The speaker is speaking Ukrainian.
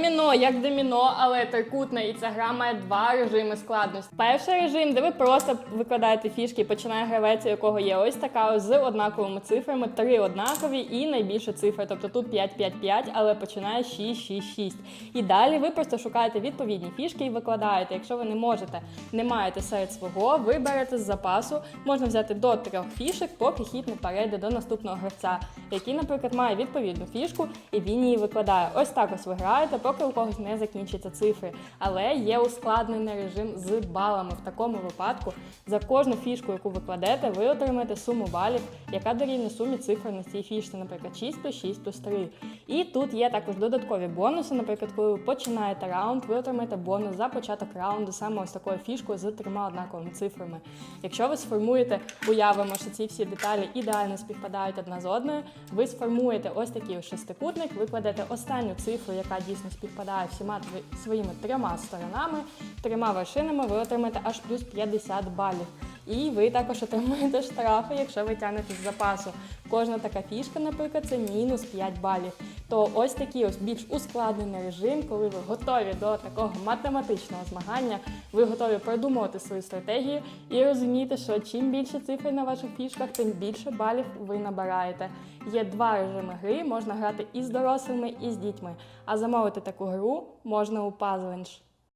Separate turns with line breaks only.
Мінно як доміно, але трикутна, і ця гра має два режими складності. Перший режим, де ви просто викладаєте фішки, починає гравець, у якого є ось така з однаковими цифрами, три однакові і найбільша цифра. Тобто тут 5, 5, 5, але починає 6, 6, 6. І далі ви просто шукаєте відповідні фішки і викладаєте. Якщо ви не можете, не маєте серед свого, ви берете з запасу. Можна взяти до трьох фішок, поки хід не перейде до наступного гравця, який, наприклад, має відповідну фішку і він її викладає. Ось так ось ви граєте, поки у когось не закінчаться цифри. Але є ускладнений режим з балами. В такому випадку за кожну фішку, яку ви кладете, ви отримаєте суму балів, яка дорівнює сумі цифр на цій фішці, наприклад, 6 плюс 6 плюс 3. І тут є також додаткові бонуси. Наприклад, коли ви починаєте раунд, ви отримаєте бонус за початок раунду саме ось такою фішкою з трьома однаковими цифрами. Якщо ви сформуєте, уявимо, що ці всі деталі ідеально співпадають одна з одною, ви сформуєте ось такий шестикутник, ви кладете останню цифру, яка дійсно співпадає всіма тви- своїми трьома сторонами, трьома вершинами, ви отримаєте аж плюс 50 балів. І ви також отримуєте штрафи, якщо ви тягнете з запасу. Кожна така фішка, наприклад, це мінус 5 балів. То ось такий ось більш ускладнений режим, коли ви готові до такого математичного змагання, ви готові продумувати свою стратегію і розумієте, що чим більше цифр на ваших фішках, тим більше балів ви набираєте. Є два режими гри, можна грати і з дорослими, і з дітьми. А замовити таку гру можна у Puzzlinch.